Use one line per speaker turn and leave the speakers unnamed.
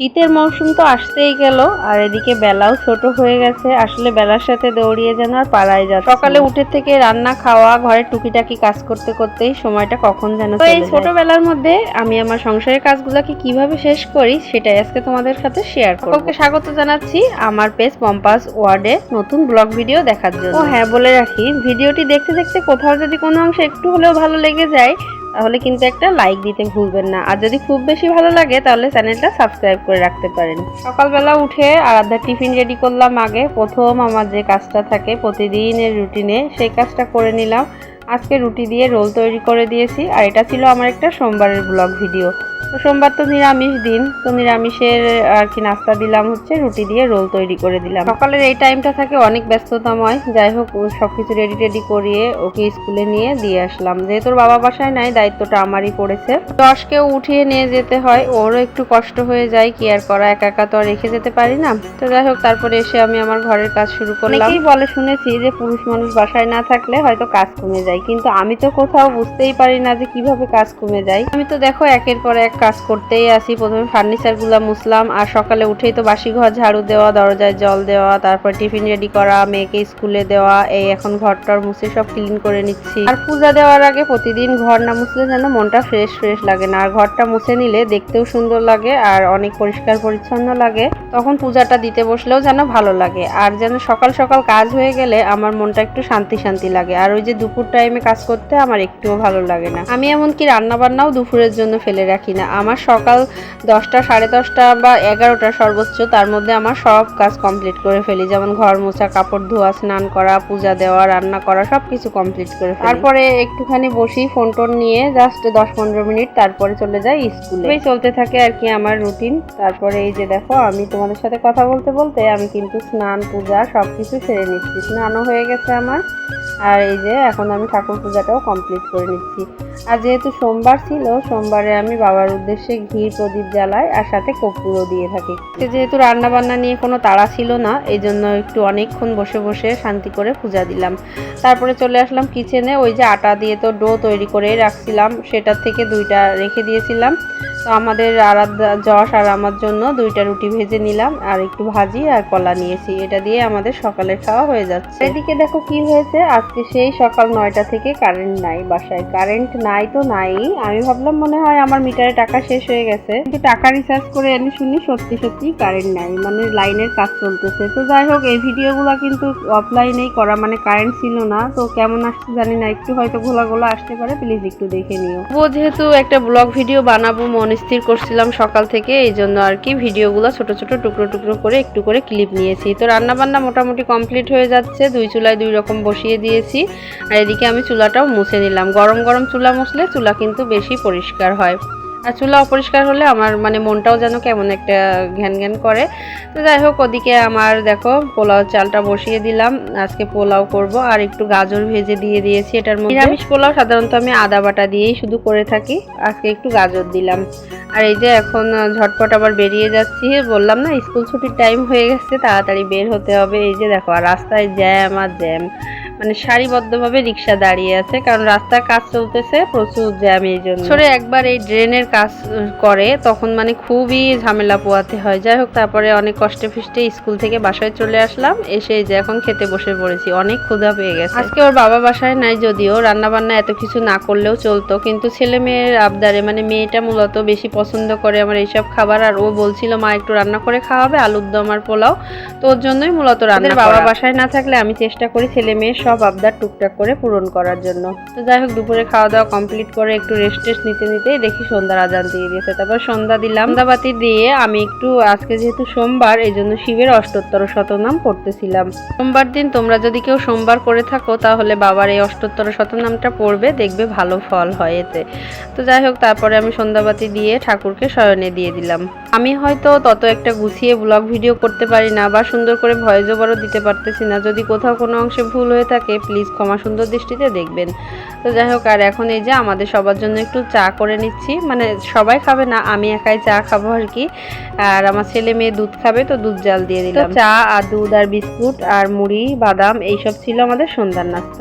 শীতের মৌসুম তো আসতেই গেল আর এদিকে বেলাও ছোট হয়ে গেছে। আসলে বেলার সাথে দৌড়িয়ে যেন আর পারাই যায় সকালে উঠে থেকে রান্না খাওয়া ঘরের টুকিটাকি কাজ করতে করতেই সময়টা কখন যেন তো এই ছোটবেলার মধ্যে আমি আমার সংসারের কাজগুলোকে কীভাবে শেষ করি সেটাই আজকে তোমাদের সাথে শেয়ার করব। সকলকে স্বাগত জানাচ্ছি আমার পেজ পম্পাস ওয়ার্ডে নতুন ব্লগ ভিডিও দেখার জন্য। ও হ্যাঁ বলে রাখি ভিডিওটি দেখতে দেখতে কোথাও যদি কোনো অংশ একটু হলেও ভালো লেগে যায় তাহলে কিন্তু একটা লাইক দিতে ভুলবেন না। আর যদি খুব বেশি ভালো লাগে, তাহলে চ্যানেলটা সাবস্ক্রাইব করে রাখতে পারেন। সকালবেলা উঠে আলাদা টিফিন রেডি করলাম আগে। প্রথম আমার যে কাজটা থাকে প্রতিদিনের রুটিনে সেই কাজটা করে নিলাম। আজকে রুটি দিয়ে রোল তৈরি করে দিয়েছি। আর এটা ছিল আমার একটা সোমবারের ব্লগ ভিডিও তো সোমবার তো নিরামিষ দিন তো নিরামিষের আর কি নাস্তা দিলাম হচ্ছে রুটি দিয়ে রোল তৈরি করে দিলাম। সকালের এই টাইমটা থাকে অনেক ব্যস্ততাময় যাই হোক ও সবকিছু রেডি টেডি করিয়ে ওকে স্কুলে নিয়ে দিয়ে আসলাম। যেহেতু বাবা বাসায় নাই দায়িত্বটা আমারই পড়েছে। দশকেও উঠিয়ে নিয়ে যেতে হয় ওরও একটু কষ্ট হয়ে যায় কি আর করা একা একা তো আর রেখে যেতে পারি না। তো যাই হোক তারপরে এসে আমি আমার ঘরের কাজ শুরু করলাম। অনেকেই বলে শুনেছি যে পুরুষ মানুষ বাসায় না থাকলে হয়তো কাজ কমে যায় কিন্তু আমি তো কোথাও বুঝতেই পারি না যে কীভাবে কাজ কমে যায়। আমি তো দেখো একের পর এক কাজ করতেই আসি। প্রথমে ফার্নিচারগুলা মুছলাম, আর সকালে উঠেই তো বাসি ঘর ঝাড়ু দেওয়া, দরজায় জল দেওয়া, তারপর টিফিন রেডি করা, মেয়েকে স্কুলে দেওয়া, এই এখন ঘরটার মুছে সব ক্লিন করে নিচ্ছি। আর পূজা দেওয়ার আগে প্রতিদিন ঘর না মুছলে যেন মনটা ফ্রেশ ফ্রেশ লাগে না। আর ঘরটা মুছে নিলে দেখতেও সুন্দর লাগে, আর অনেক পরিষ্কার পরিচ্ছন্ন লাগে। তখন পূজাটা দিতে বসলেও যেন ভালো লাগে। আর যেন সকাল সকাল কাজ হয়ে গেলে আমার মনটা একটু শান্তি শান্তি লাগে। আর ওই যে দুপুর টাইমে কাজ করতে আমার একটুও ভালো লাগে না। আমি এমনকি রান্না বান্নাও দুপুরের জন্য ফেলে রাখি না। আমার সকাল দশটা সাড়ে দশটা বা এগারোটা সর্বোচ্চ তার মধ্যে আমার সব কাজ কমপ্লিট করে ফেলি। যেমন ঘর মোছা কাপড় ধোয়া স্নান করা পূজা দেওয়া রান্না করা সব কিছু কমপ্লিট করে ফেলি। তারপরে একটুখানি বসি ফোন টোন নিয়ে জাস্ট দশ পনেরো মিনিট তারপরে চলে যাই স্কুলে। এই চলতে থাকে আর কি আমার রুটিন তারপরে এই যে দেখো আমি তোমাদের সাথে কথা বলতে বলতে আমি কিন্তু স্নান পূজা সব কিছু সেরে নিচ্ছি। স্নানও হয়ে গেছে আমার। আর এই যে এখন আমি ঠাকুর পূজাটাও কমপ্লিট করে নিচ্ছি। আর যেহেতু সোমবার ছিল, সোমবারে আমি বাবার উদ্দেশ্যে ঘি প্রদীপ জ্বালাই আর সাথে কর্পূরও দিয়ে থাকি। যেহেতু রান্না বান্না নিয়ে কোনো তাড়া ছিল না, এই জন্য একটু অনেকক্ষণ বসে বসে শান্তি করে পূজা দিলাম। তারপরে চলে আসলাম কিচেনে ওই যে আটা দিয়ে তো ডো তৈরি করেই রাখছিলাম, সেটার থেকে দুইটা রেখে দিয়েছিলাম। তো আমাদের আরাধ্যা যশ আর আমার জন্য দুইটা রুটি ভেজে নিলাম, আর একটু ভাজি আর কলা নিয়েছি। এটা দিয়ে আমাদের সকালের খাওয়া হয়ে যাচ্ছে। এদিকে দেখো কি হয়েছে আজকে সেই সকাল নয়টা থেকে কারেন্ট নাই বাসায়। কারেন্ট নাই তো নাই। আমি ভাবলাম মনে হয় আমার মিটারে টাকা শেষ হয়ে গেছে। কিন্তু টাকা রিচার্জ করে আমি শুনি সত্যি সত্যি কারেন্ট নাই। মানে লাইনের কাজ চলতেছে। তো যাই হোক, এই ভিডিওগুলো কিন্তু অফলাইনেই করা মানে কারেন্ট ছিল না। তো কেমন আসছে জানি না। একটু হয়তো ঘোলা ঘোলা আসতে পারে। প্লিজ একটু দেখে নিও। ও যেহেতু একটা ব্লগ ভিডিও বানাবো, মন স্থির করছিলাম সকাল থেকে, এই জন্য আর কি ভিডিওগুলো ছোট ছোট টুকরো টুকরো করে, একটু করে ক্লিপ নিয়েছি। তো রান্না বান্না মোটামুটি কমপ্লিট হয়ে যাচ্ছে। দুই চুলায় দুই রকম বসিয়ে দিয়েছি। আর এদিকে আমি চুলাটাও মুছে নিলাম। গরম গরম চুলা মুছলে চুলা কিন্তু বেশি পরিষ্কার হয়। আর চুলা অপরিষ্কার হলে আমার মানে মনটাও যেন কেমন একটা ঘ্যান ঘ্যান করে। তো যাই হোক, ওদিকে আমার দেখো পোলাও চালটা বসিয়ে দিলাম। আজকে পোলাও করব আর একটু গাজর ভেজে দিয়ে দিয়েছি এটার মধ্যে। নিরামিষ পোলাও সাধারণত আমি আদা বাটা দিয়েই শুধু করে থাকি। আজকে একটু গাজর দিলাম। আর এই যে এখন ঝটপট আবার বেরিয়ে যাচ্ছি। বললাম না, স্কুল ছুটির টাইম হয়ে গেছে, তাড়াতাড়ি বের হতে হবে। এই যে দেখো, আর রাস্তায় জ্যাম আর জ্যাম। মানে সারিবদ্ধভাবে রিক্সা দাঁড়িয়ে আছে কারণ রাস্তার কাজ চলতেছে প্রচুর জ্যাম এই জন্য। সরে একবার এই ড্রেনের কাজ করে তখন মানে খুবই ঝামেলা পোয়াতে হয়। যাই হোক তারপরে অনেক কষ্টে ফিষ্টে স্কুল থেকে বাসায় চলে আসলাম এসে যে এখন খেতে বসে পড়েছি অনেক ক্ষুধা পেয়ে গেছে। আজকে ওর বাবা বাসায় নাই যদিও রান্না বান্না এত কিছু না করলেও চলতো কিন্তু ছেলে মেয়ের আবদারে মানে মেয়েটা মূলত বেশি পছন্দ করে আমার এইসব খাবার আর ও বলছিল মা একটু রান্না করে খাওয়াবে আলুর দম আর পোলাও। তো ওর জন্যই মূলত রান্না বাবা বাসায় না থাকলে আমি চেষ্টা করি ছেলে মেয়ের সব আবদার টুকটাক করে পূরণ করার জন্য। তো যাই হোক, দুপুরে খাওয়া দাওয়া কমপ্লিট করে একটু রেস্ট টেস্ট নিতে নিতেই দেখি সন্ধ্যার আজান দিয়ে দিয়েছে। তারপর সন্ধ্যা দিলাম। সন্ধ্যাবাতি দিয়ে আমি একটু, আজকে যেহেতু সোমবার এই জন্য শিবের অষ্টোত্তর শতনাম পড়তেছিলাম। সোমবার দিন তোমরা যদি কেউ সোমবার করে থাকো, তাহলে বাবার এই অষ্টোত্তর শতনামটা পড়বে, দেখবে ভালো ফল হয় এতে। তো যাই হোক, তারপরে আমি সন্ধ্যাবাতি দিয়ে ঠাকুরকে শয়নে দিয়ে দিলাম। আমি হয়তো তত একটা গুছিয়ে ব্লগ ভিডিও করতে পারি না বা সুন্দর করে ভয়েস ওভারও দিতে পারতেছি না। যদি কোথাও কোনো অংশে ভুল হয়ে থাকে প্লিজ ক্ষমা সুন্দর দৃষ্টিতে দেখবেন। তো যাই হোক আর এখন এই যে আমাদের সবার জন্য একটু চা করে নিচ্ছি। মানে সবাই খাবে না আমি একাই চা খাব আর কি। আর আমার ছেলে মেয়ে দুধ খাবে তো দুধ জাল দিয়ে দিলাম চা আর দুধ আর বিস্কুট আর মুড়ি বাদাম এইসব ছিল আমাদের সন্ধ্যার নাস্তা।